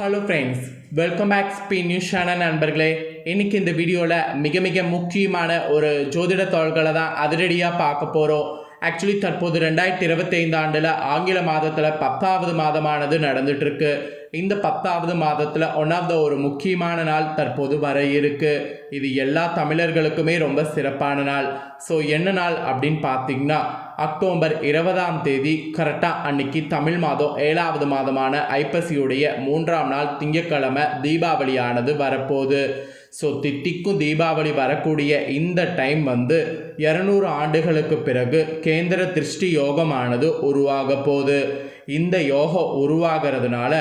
Hello friends welcome back SP news channel நண்பர்களே. இன்றைக்கி இந்த வீடியோவில் மிக மிக முக்கியமான ஒரு ஜோதிட தாள்களை தான் அதிரடியாக பார்க்க போகிறோம் ஆக்சுவலி தற்போது ரெண்டாயிரத்தி இருபத்தைந்து ஆண்டில் ஆங்கில மாதத்தில் பத்தாவது மாதமானது நடந்துகிட்ருக்கு இந்த பத்தாவது மாதத்தில் ஒன் ஆஃப் த ஒரு முக்கியமான நாள் தற்போது வர இருக்கு. இது எல்லா தமிழர்களுக்குமே ரொம்ப சிறப்பான நாள். ஸோ என்ன நாள் அப்படின்னு பார்த்தீங்கன்னா அக்டோபர் இருபதாம் தேதி கரெக்டாக அன்னைக்கு தமிழ் மாதம் ஏழாவது மாதமான ஐப்பசியுடைய மூன்றாம் நாள் திங்கக்கிழமை தீபாவளியானது வரப்போகுது. ஸோ தித்திக்கும் தீபாவளி வரக்கூடிய இந்த டைம் வந்து இரநூறு ஆண்டுகளுக்கு பிறகு கேந்திர திருஷ்டி யோகமானது உருவாக போகுது. இந்த யோகம் உருவாகிறதுனால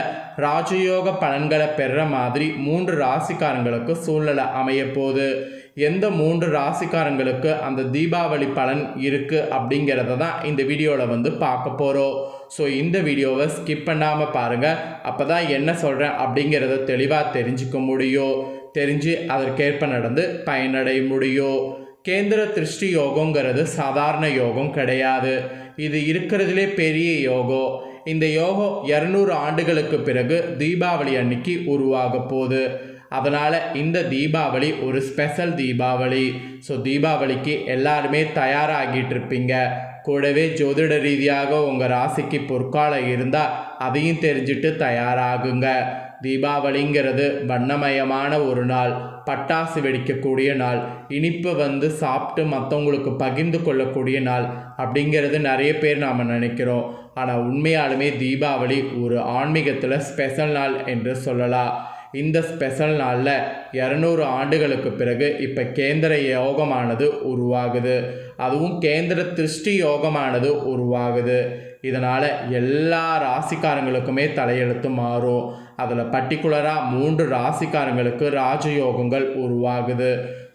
ராஜயோக பலன்களை பெற மாதிரி மூன்று ராசிக்காரங்களுக்கு சூழ்நிலை அமைய போகுது. எந்த மூன்று ராசிக்காரங்களுக்கு அந்த தீபாவளி பலன் இருக்குது அப்படிங்கிறத தான் இந்த வீடியோவில் வந்து பார்க்க போகிறோம் ஸோ இந்த வீடியோவை ஸ்கிப் பண்ணாமல் பாருங்கள் அப்போ தான் என்ன சொல்கிறேன் அப்படிங்கிறத தெளிவாக தெரிஞ்சுக்க முடியும். தெரிஞ்சு அதற்கேற்ப நடந்து பயனடைய முடியும். கேந்திர திருஷ்டி யோகங்கிறது சாதாரண யோகம் கிடையாது. இது இருக்கிறதுலே பெரிய யோகம். இந்த யோகம் இரநூறு ஆண்டுகளுக்கு பிறகு தீபாவளி அன்னைக்கு உருவாக போகுது. அதனால் இந்த தீபாவளி ஒரு ஸ்பெஷல் தீபாவளி. ஸோ தீபாவளிக்கு எல்லாருமே தயாராகிட்டு இருப்பீங்க கூடவே ஜோதிட ரீதியாக உங்கள் ராசிக்கு பொற்காலம் இருந்தால் அதையும் தெரிஞ்சுட்டு தயாராகுங்க. தீபாவளிங்கிறது வண்ணமயமான ஒரு நாள் பட்டாசு வெடிக்கக்கூடிய நாள் இனிப்பு வந்து சாப்பிட்டு மற்றவங்களுக்கு பகிர்ந்து கொள்ளக்கூடிய நாள் அப்படிங்கிறது நிறைய பேர் நாம் நினைக்கிறோம். ஆனால் உண்மையாலுமே தீபாவளி ஒரு ஆன்மீகத்தில் ஸ்பெஷல் நாள் என்று சொல்லலாம். இந்த ஸ்பெஷல் நாளில் இரநூறு ஆண்டுகளுக்கு பிறகு இப்போ கேந்திர யோகமானது உருவாகுது. அதுவும் கேந்திர திருஷ்டி யோகமானது உருவாகுது. இதனால் எல்லா ராசிக்காரங்களுக்குமே தலையெழுத்து மாறும். அதில் பர்டிகுலராக மூன்று ராசிக்காரங்களுக்கு ராஜயோகங்கள் உருவாகுது.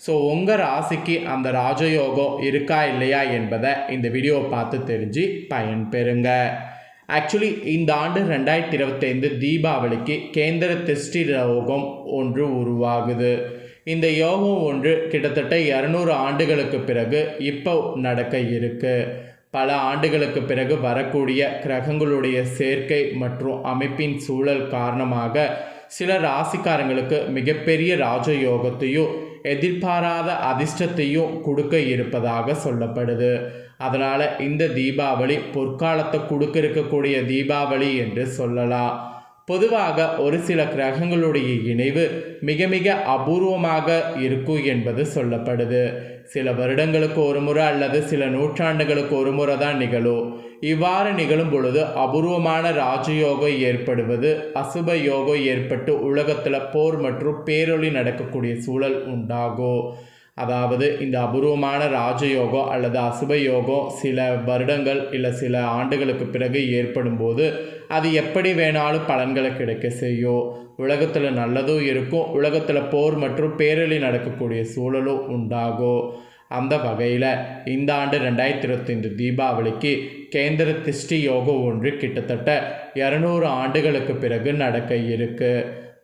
ஸோ உங்கள் ராசிக்கு அந்த ராஜயோகம் இருக்கா இல்லையா என்பதை இந்த வீடியோவை பார்த்து தெரிஞ்சு பயன்பெறுங்க. ஆக்சுவலி இந்த ஆண்டு ரெண்டாயிரத்தி இருபத்தைந்து தீபாவளிக்கு கேந்திர திருஷ்டி யோகம் ஒன்று உருவாகுது. இந்த யோகம் ஒன்று கிட்டத்தட்ட இரநூறு ஆண்டுகளுக்கு பிறகு இப்போ நடக்க இருக்கு. பல ஆண்டுகளுக்கு பிறகு வரக்கூடிய கிரகங்களுடைய சேர்க்கை மற்றும் அமைப்பின் சூழல் காரணமாக சில ராசிக்காரங்களுக்கு மிகப்பெரிய ராஜயோகத்தையும் எதிர்பாராத அதிர்ஷ்டத்தையும் கொடுக்க இருப்பதாக சொல்லப்படுது. அதனால் இந்த தீபாவளி பொற்காலத்தை கொடுக்க இருக்கக்கூடிய தீபாவளி என்று சொல்லலாம். பொதுவாக ஒரு சில கிரகங்களுடைய இணைவு மிக மிக அபூர்வமாக இருக்கும் என்பது சொல்லப்படுது. சில வருடங்களுக்கு ஒரு முறை அல்லது சில நூற்றாண்டுகளுக்கு ஒரு முறை தான் நிகழும். இவ்வாறு நிகழும் பொழுது அபூர்வமான ராஜயோகம் ஏற்படுவது அசுப யோகம் ஏற்பட்டு உலகத்தில் போர் மற்றும் பேரொளி நடக்கக்கூடிய சூழல் உண்டாகும். அதாவது இந்த அபூர்வமான ராஜயோகம் அல்லது அசுப யோகம் சில வருடங்கள் இல்லை சில ஆண்டுகளுக்கு பிறகு ஏற்படும் போது அது எப்படி வேணாலும் பலன்களை கிடைக்க செய்யும் உலகத்தில் நல்லதும் இருக்கும். உலகத்தில் போர் மற்றும் பேரழி நடக்கக்கூடிய சூழலும் உண்டாகும் அந்த வகையில் இந்த ஆண்டு ரெண்டாயிரத்தி இருபத்தைந்து தீபாவளிக்கு கேந்திர திஷ்டி யோகம் ஒன்று கிட்டத்தட்ட இரநூறு ஆண்டுகளுக்கு பிறகு நடக்க இருக்குது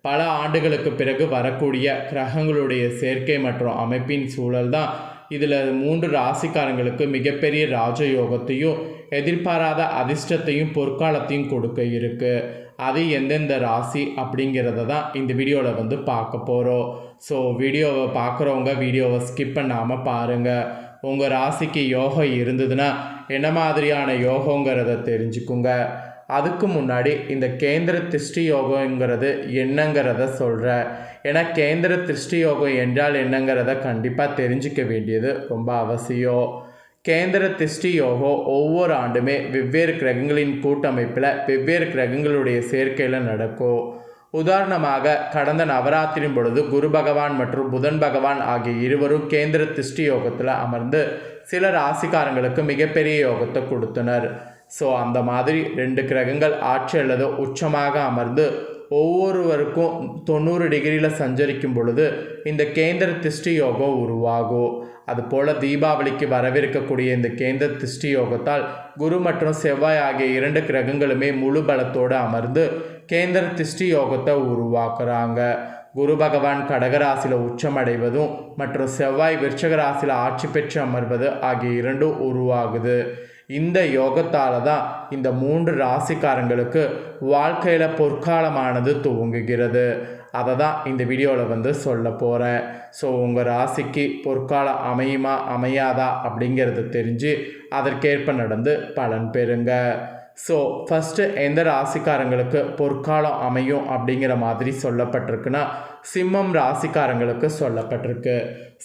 பல ஆண்டுகளுக்கு பிறகு வரக்கூடிய கிரகங்களுடைய சேர்க்கை மற்றும் அமைப்பின் சூழல் தான் இதில் மூன்று ராசிக்காரங்களுக்கு மிகப்பெரிய ராஜயோகத்தையும் எதிர்பாராத அதிர்ஷ்டத்தையும் பொற்காலத்தையும் கொடுக்க இருக்குது அது எந்தெந்த ராசி அப்படிங்கிறத தான் இந்த வீடியோவில் வந்து பார்க்க போகிறோம் ஸோ வீடியோவை பார்க்குறவங்க வீடியோவை ஸ்கிப் பண்ணாமல் பாருங்கள் உங்கள் ராசிக்கு யோகம் இருந்ததுன்னா என்ன மாதிரியான யோகங்கிறத தெரிஞ்சுக்குங்க. அதுக்கு முன்னாடி இந்த கேந்திர திருஷ்டி யோகங்கிறது என்னங்கிறத சொல்கிற ஏன்னா கேந்திர திருஷ்டி யோகம் என்றால் என்னங்கிறத கண்டிப்பாக தெரிஞ்சிக்க வேண்டியது ரொம்ப அவசியம். கேந்திர திருஷ்டி யோகம் ஒவ்வொரு ஆண்டுமே வெவ்வேறு கிரகங்களின் கூட்டமைப்பில் வெவ்வேறு கிரகங்களுடைய சேர்க்கையில் நடக்கும். உதாரணமாக கடந்த நவராத்திரியின் பொழுது குரு பகவான் மற்றும் புதன் பகவான் ஆகிய இருவரும் கேந்திர திருஷ்டி யோகத்தில் அமர்ந்து சில ராசிக்காரங்களுக்கு மிகப்பெரிய யோகத்தை கொடுத்தனர். ஸோ அந்த மாதிரி ரெண்டு கிரகங்கள் ஆட்சி அல்லது உச்சமாக அமர்ந்து ஒவ்வொருவருக்கும் தொண்ணூறு டிகிரியில் சஞ்சரிக்கும் பொழுது இந்த கேந்திர திஷ்டி யோகம் உருவாகும். அதுபோல் தீபாவளிக்கு வரவிருக்கக்கூடிய இந்த கேந்திர திஷ்டி யோகத்தால் குரு மற்றும் செவ்வாய் ஆகிய இரண்டு கிரகங்களுமே முழு பலத்தோடு அமர்ந்து கேந்திர திஷ்டி யோகத்தை உருவாக்குறாங்க. குரு பகவான் கடகராசியில் உச்சமடைவதும் மற்றும் செவ்வாய் விருச்சக ராசியில் ஆட்சி பெற்று அமர்வது ஆகிய இரண்டும் உருவாகுது. இந்த யோகத்தால் தான் இந்த மூன்று ராசிக்காரங்களுக்கு வாழ்க்கையில் பொற்காலமானது துவங்குகிறது. அதை தான் இந்த வீடியோவில் வந்து சொல்ல போகிறேன் ஸோ உங்கள் ராசிக்கு பொற்காலம் அமையுமா அமையாதா அப்படிங்கிறத தெரிஞ்சு அதற்கேற்ப நடந்து பலன் பெறுங்க. ஸோ ஃபஸ்ட்டு எந்த ராசிக்காரங்களுக்கு பொற்காலம் அமையும் அப்படிங்கிற மாதிரி சொல்லப்பட்டிருக்குன்னா சிம்மம் ராசிக்காரங்களுக்கு சொல்லப்பட்டிருக்கு.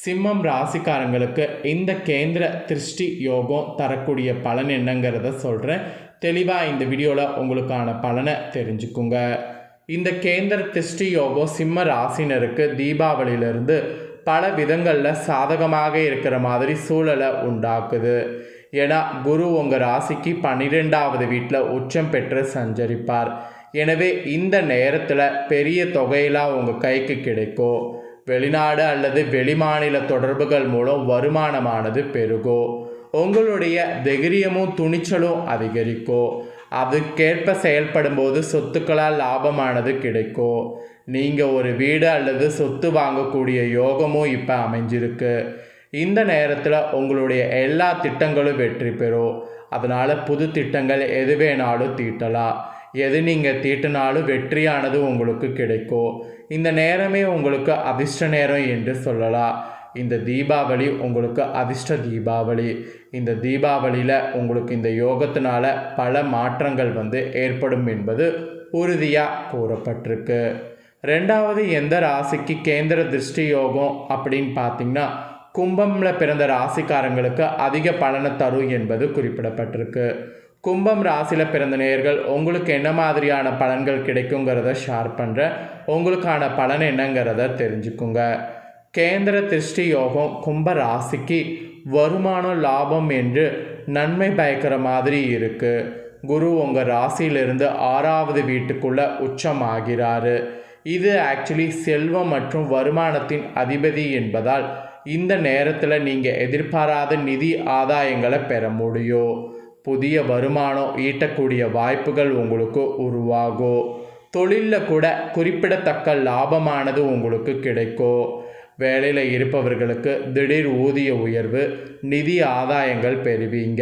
சிம்மம் ராசிக்காரங்களுக்கு இந்த கேந்திர திருஷ்டி யோகம் தரக்கூடிய பலன் என்னங்கிறத சொல்கிறேன் தெளிவாக இந்த வீடியோவில் உங்களுக்கான பலனை தெரிஞ்சுக்குங்க. இந்த கேந்திர திருஷ்டி யோகம் சிம்ம ராசினருக்கு தீபாவளியிலிருந்து பல விதங்களில் சாதகமாக இருக்கிற மாதிரி சூழலை உண்டாக்குது. ஏன்னா குரு உங்கள் ராசிக்கு பன்னிரெண்டாவது வீட்டில் உச்சம் பெற்று சஞ்சரிப்பார். எனவே இந்த நேரத்தில் பெரிய தொகையெல்லாம் உங்கள் கைக்கு கிடைக்கும் வெளிநாடு அல்லது வெளிமாநில தொடர்புகள் மூலம் வருமானமானது பெருகும் உங்களுடைய தைரியமும் துணிச்சலும் அதிகரிக்கும் அதுக்கேற்ப செயல்படும் போது சொத்துக்களால் லாபமானது கிடைக்கும் நீங்கள் ஒரு வீடு அல்லது சொத்து வாங்கக்கூடிய யோகமும் இப்போ அமைஞ்சிருக்கு. இந்த நேரத்தில் உங்களுடைய எல்லா திட்டங்களும் வெற்றி பெறும் அதனால் புது திட்டங்கள் எது வேணாலும் தீட்டலாம். எது நீங்கள் தீட்டினாலும் வெற்றியானது உங்களுக்கு கிடைக்கும் இந்த நேரமே உங்களுக்கு அதிர்ஷ்ட நேரம் என்று சொல்லலாம். இந்த தீபாவளி உங்களுக்கு அதிர்ஷ்ட தீபாவளி. இந்த தீபாவளியில் உங்களுக்கு இந்த யோகத்தினால பல மாற்றங்கள் வந்து ஏற்படும் என்பது உறுதியாக கூறப்பட்டிருக்கு. ரெண்டாவது எந்த ராசிக்கு கேந்திர திருஷ்டி யோகம் அப்படின்னு பார்த்தீங்கன்னா கும்பமில் பிறந்த ராசிக்காரங்களுக்கு அதிக பலனை தரும் என்பது குறிப்பிடப்பட்டிருக்கு. கும்பம் ராசியில் பிறந்த நேர்கள் உங்களுக்கு என்ன மாதிரியான பலன்கள் கிடைக்குங்கிறத ஷேர் பண்ணுறேன் உங்களுக்கான பலன் என்னங்கிறத தெரிஞ்சுக்குங்க. கேந்திர திருஷ்டி யோகம் கும்ப ராசிக்கு வருமானம் லாபம் என்று நன்மை பயக்கிற மாதிரி இருக்குது குரு உங்கள் ராசியிலிருந்து ஆறாவது வீட்டுக்குள்ளே உச்சமாகிறாரு. இது ஆக்சுவலி செல்வம் மற்றும் வருமானத்தின் அதிபதி என்பதால் இந்த நேரத்தில் நீங்கள் எதிர்பாராத நிதி ஆதாயங்களை பெற முடியும். புதிய வருமானம் ஈட்டக்கூடிய வாய்ப்புகள் உங்களுக்கு உருவாகும் தொழிலில் கூட குறிப்பிடத்தக்க லாபமானது உங்களுக்கு கிடைக்கும் வேலையில் இருப்பவர்களுக்கு திடீர் ஊதிய உயர்வு நிதி ஆதாயங்கள் பெறுவீங்க.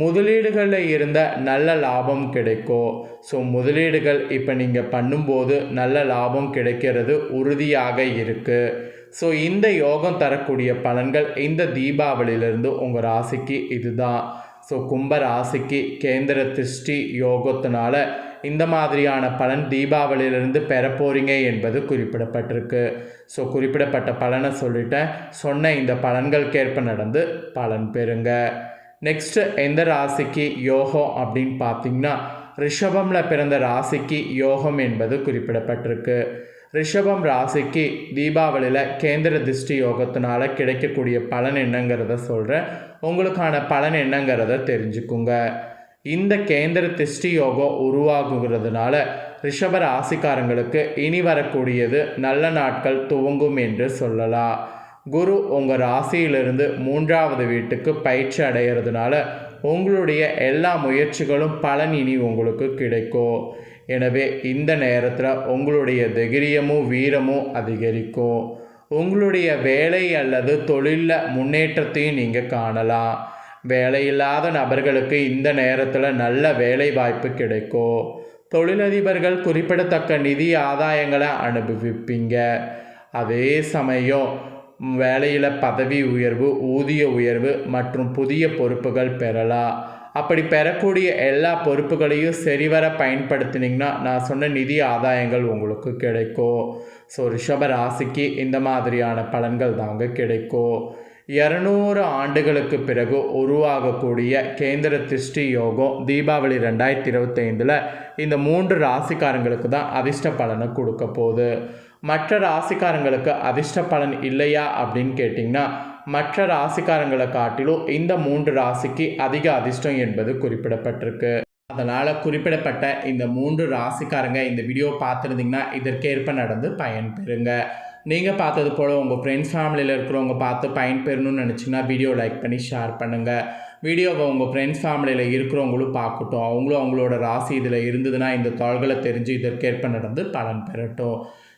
முதலீடுகளில் இருந்த நல்ல லாபம் கிடைக்கும் ஸோ முதலீடுகள் இப்போ நீங்கள் பண்ணும்போது நல்ல லாபம் கிடைக்கிறது உறுதியாக இருக்குது ஸோ இந்த யோகம் தரக்கூடிய பலன்கள் இந்த தீபாவளியிலிருந்து உங்கள் ராசிக்கு இதுதான். ஸோ கும்ப ராசிக்கு கேந்திர திருஷ்டி யோகத்தினால இந்த மாதிரியான பலன் தீபாவளியிலிருந்து பெற போகிறீங்க என்பது குறிப்பிடப்பட்டிருக்கு. ஸோ குறிப்பிடப்பட்ட பலனை சொல்லிட்டேன். சொன்ன இந்த பலன்களுக்கேற்ப நடந்து பலன் பெறுங்க. நெக்ஸ்ட்டு எந்த ராசிக்கு யோகம் அப்படின்னு பார்த்தீங்கன்னா ரிஷபமில் பிறந்த ராசிக்கு யோகம் என்பது குறிப்பிடப்பட்டிருக்கு. ரிஷபம் ராசிக்கு தீபாவளியில் கேந்திர திருஷ்டி யோகத்தினால கிடைக்கக்கூடிய பலன் என்னங்கிறத சொல்கிறேன் உங்களுக்கான பலன் என்னங்கிறத தெரிஞ்சுக்குங்க. இந்த கேந்திர திஷ்டி யோகம் உருவாகுகிறதுனால ரிஷப ராசிக்காரங்களுக்கு இனி வரக்கூடியது நல்ல நாட்கள் துவங்கும் என்று சொல்லலாம். குரு உங்கள் ராசியிலிருந்து மூன்றாவது வீட்டுக்கு பயிற்சி அடைகிறதுனால உங்களுடைய எல்லா முயற்சிகளும் பலன் இனி உங்களுக்கு கிடைக்கும். எனவே இந்த நேரத்தில் உங்களுடைய தைரியமும் வீரமும் அதிகரிக்கும். உங்களுடைய வேலை அல்லது தொழிலில் முன்னேற்றத்தையும் நீங்கள் காணலாம். வேலையில்லாத நபர்களுக்கு இந்த நேரத்தில் நல்ல வேலை வாய்ப்பு கிடைக்கும். தொழிலதிபர்கள் குறிப்பிடத்தக்க நிதி ஆதாயங்களை அனுபவிப்பீங்க. அதே சமயம் வேலையில் பதவி உயர்வு ஊதிய உயர்வு மற்றும் புதிய பொறுப்புகள் பெறலாம். அப்படி பெறக்கூடிய எல்லா பொறுப்புகளையும் சரிவர பயன்படுத்தினீங்கன்னா நான் சொன்ன நிதி ஆதாயங்கள் உங்களுக்கு கிடைக்கும். ஸோ ரிஷப ராசிக்கு இந்த மாதிரியான பலன்கள் தாங்க கிடைக்கும். இரநூறு ஆண்டுகளுக்கு பிறகு உருவாகக்கூடிய கேந்திர திருஷ்டி யோகம் தீபாவளி ரெண்டாயிரத்தி இருபத்தைந்தில் இந்த மூன்று ராசிக்காரங்களுக்கு தான் அதிர்ஷ்ட பலனை கொடுக்க போகுது. மற்ற ராசிக்காரங்களுக்கு அதிர்ஷ்ட பலன் இல்லையா அப்படின்னு கேட்டிங்கன்னா மற்ற ராசிக்காரங்களை காட்டிலும் இந்த மூன்று ராசிக்கு அதிக அதிர்ஷ்டம் என்பது குறிப்பிடப்பட்டிருக்கு. அதனால் குறிப்பிடப்பட்ட இந்த மூன்று ராசிக்காரங்க இந்த வீடியோ பார்த்துருந்தீங்கன்னா இதற்கேற்ப நடந்து பயன்பெறுங்க நீங்கள் பார்த்தது போல் உங்கள் ஃப்ரெண்ட்ஸ் ஃபேமிலியில் இருக்கிறவங்க பார்த்து பயன்பெறணும்னு நினச்சிங்கன்னா வீடியோ லைக் பண்ணி ஷேர் பண்ணுங்கள் வீடியோவை உங்கள் ஃப்ரெண்ட்ஸ் ஃபேமிலியில் இருக்கிறவங்களும் பார்க்கட்டும். அவங்களும் அவங்களோட ராசி இதில் இருந்ததுன்னா இந்த தாள்களை தெரிஞ்சு இதற்கேற்ப நடந்து பலன் பெறட்டும்.